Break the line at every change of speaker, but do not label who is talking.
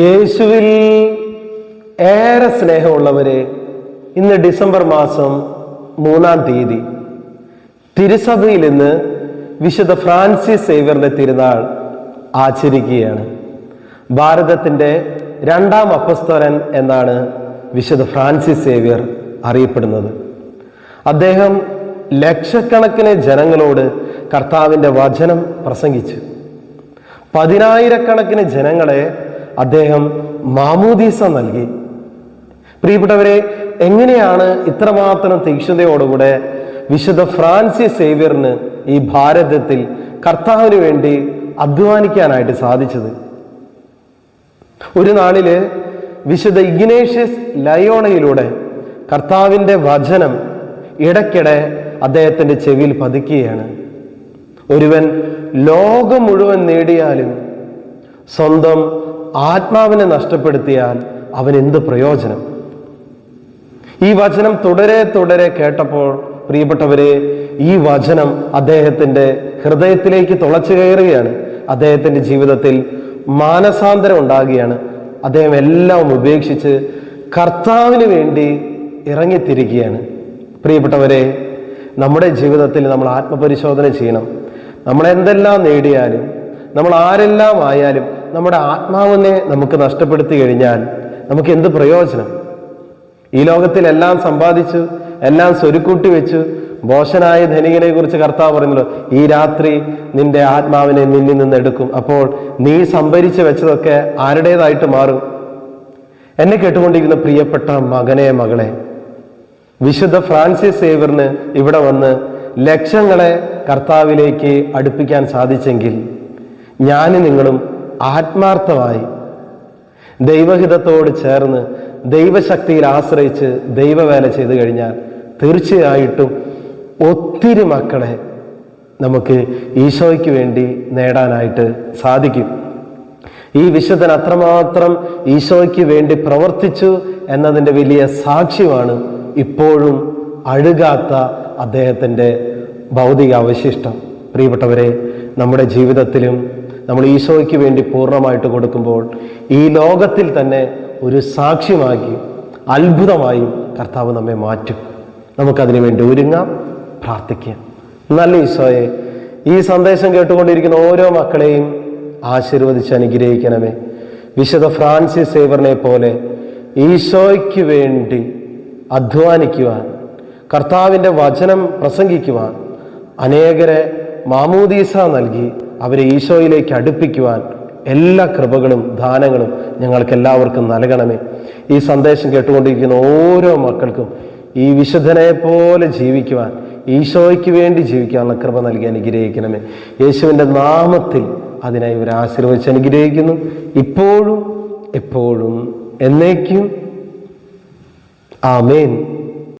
യേശുവിൽ ഏറെ സ്നേഹമുള്ളവരെ ഇന്ന് ഡിസംബർ മാസം മൂന്നാം തീയതി. തിരുസഭയിൽ നിന്ന് വിശുദ്ധ ഫ്രാൻസിസ് സേവ്യറിന്റെ തിരുനാൾ ആചരിക്കുകയാണ്. ഭാരതത്തിന്റെ രണ്ടാം അപ്പസ്തോലൻ എന്നാണ് വിശുദ്ധ ഫ്രാൻസിസ് സേവ്യർ അറിയപ്പെടുന്നത്. അദ്ദേഹം ലക്ഷക്കണക്കിന് ജനങ്ങളോട് കർത്താവിന്റെ വചനം പ്രസംഗിച്ചു. പതിനായിരക്കണക്കിന് ജനങ്ങളെ അദ്ദേഹം മാമൂദീസ നൽകി. പ്രിയപ്പെട്ടവരെ എങ്ങനെയാണ് ഇത്രമാത്രം തീക്ഷ്ണതയോടുകൂടെ വിശുദ്ധ ഫ്രാൻസിസ് സേവ്യറിന് ഈ ഭാരതത്തിൽ കർത്താവിന് വേണ്ടി അധ്വാനിക്കാനായിട്ട് സാധിച്ചത്? ഒരു നാളിൽ വിശുദ്ധ ഇഗ്നേഷ്യസ് ലയോണയിലൂടെ കർത്താവിന്റെ വചനം ഇടയ്ക്കിടെ അദ്ദേഹത്തിന്റെ ചെവിയിൽ പതിക്കുകയാണ് ഒരുവൻ ലോകം മുഴുവൻ നേടിയാലും സ്വന്തം ആത്മാവിനെ നഷ്ടപ്പെടുത്തിയാൽ അവൻ എന്ത് പ്രയോജനം? ഈ വചനം തുടരെ തുടരെ കേട്ടപ്പോൾ പ്രിയപ്പെട്ടവരെ ഈ വചനം അദ്ദേഹത്തിന്റെ ഹൃദയത്തിലേക്ക് തുളച്ചു കയറുകയാണ്. അദ്ദേഹത്തിന്റെ ജീവിതത്തിൽ മാനസാന്തരം ഉണ്ടാകുകയാണ്. അദ്ദേഹം എല്ലാം ഉപേക്ഷിച്ച് കർത്താവിന് വേണ്ടി ഇറങ്ങിത്തിരിക്കുകയാണ്. പ്രിയപ്പെട്ടവരെ നമ്മുടെ ജീവിതത്തിൽ നമ്മൾ ആത്മപരിശോധന ചെയ്യണം. നമ്മൾ എന്തെല്ലാം നേടിയാലും നമ്മൾ ആരെല്ലാം ആയാലും നമ്മുടെ ആത്മാവിനെ നമുക്ക് നഷ്ടപ്പെടുത്തി കഴിഞ്ഞാൽ നമുക്ക് എന്ത് പ്രയോജനം? ഈ ലോകത്തിലെല്ലാം സമ്പാദിച്ച് എല്ലാം സ്വരുക്കൂട്ടി വെച്ച് ബോഷനായ ധനികനെ കുറിച്ച് കർത്താവ് പറയുന്നല്ലോ ഈ രാത്രി നിന്റെ ആത്മാവിനെ നിന്നിൽ നിന്ന് എടുക്കും. അപ്പോൾ നീ സംഭരിച്ചു വെച്ചതൊക്കെ ആരുടേതായിട്ട് മാറും? എന്നെ കേട്ടുകൊണ്ടിരിക്കുന്ന പ്രിയപ്പെട്ട മകനെ മകളെ വിശുദ്ധ ഫ്രാൻസിസ് സേവറിന് ഇവിടെ വന്ന് ലക്ഷങ്ങളെ കർത്താവിലേക്ക് അടുപ്പിക്കാൻ സാധിച്ചെങ്കിൽ ഞാനും നിങ്ങളും ആത്മാർത്ഥമായി ദൈവഹിതത്തോട് ചേർന്ന് ദൈവശക്തിയിൽ ആശ്രയിച്ച് ദൈവവേല ചെയ്തു കഴിഞ്ഞാൽ തീർച്ചയായിട്ടും ഒത്തിരി മക്കളെ നമുക്ക് ഈശോയ്ക്ക് വേണ്ടി നേടാനായിട്ട് സാധിക്കും. ഈ വിശുദ്ധൻ അത്രമാത്രം ഈശോയ്ക്ക് വേണ്ടി പ്രവർത്തിച്ചു എന്നതിന്റെ വലിയ സാക്ഷ്യമാണ് ഇപ്പോഴും അഴുകാത്ത അദ്ദേഹത്തിന്റെ ഭൗതിക അവശിഷ്ടം പ്രിയപ്പെട്ടവരെ നമ്മുടെ ജീവിതത്തിലും നമ്മൾ ഈശോയ്ക്ക് വേണ്ടി പൂർണമായിട്ട് കൊടുക്കുമ്പോൾ ഈ ലോകത്തിൽ തന്നെ ഒരു സാക്ഷ്യമാക്കി അത്ഭുതമായി കർത്താവ് നമ്മെ മാറ്റും. നമുക്കതിനു വേണ്ടി ഒരുങ്ങാം പ്രാർത്ഥിക്കാം. നല്ല ഈശോയെ ഈ സന്ദേശം കേട്ടുകൊണ്ടിരിക്കുന്ന ഓരോ മക്കളെയും ആശീർവദിച്ച് അനുഗ്രഹിക്കണമേ. വിശുദ്ധ ഫ്രാൻസിസ് സേവറിനെ പോലെ ഈശോയ്ക്ക് വേണ്ടി അധ്വാനിക്കുവാൻ കർത്താവിന്റെ വചനം പ്രസംഗിക്കുവാൻ അനേകരെ മാമൂദീസ നൽകി അവരെ ഈശോയിലേക്ക് അടുപ്പിക്കുവാൻ എല്ലാ കൃപകളും ദാനങ്ങളും ഞങ്ങൾക്ക് എല്ലാവർക്കും നൽകണമേ. ഈ സന്ദേശം കേട്ടുകൊണ്ടിരിക്കുന്ന ഓരോ മക്കൾക്കും ഈ വിശുദ്ധനെ പോലെ ജീവിക്കുവാൻ ഈശോയ്ക്ക് വേണ്ടി ജീവിക്കാനുള്ള കൃപ നൽകി അനുഗ്രഹിക്കണമേ. യേശുവിന്റെ നാമത്തിൽ അതിനായി ഒരു ആശീർവദിച്ച് അനുഗ്രഹിക്കുന്നു. ഇപ്പോഴും എപ്പോഴും എന്നേക്കും. ആമേൻ.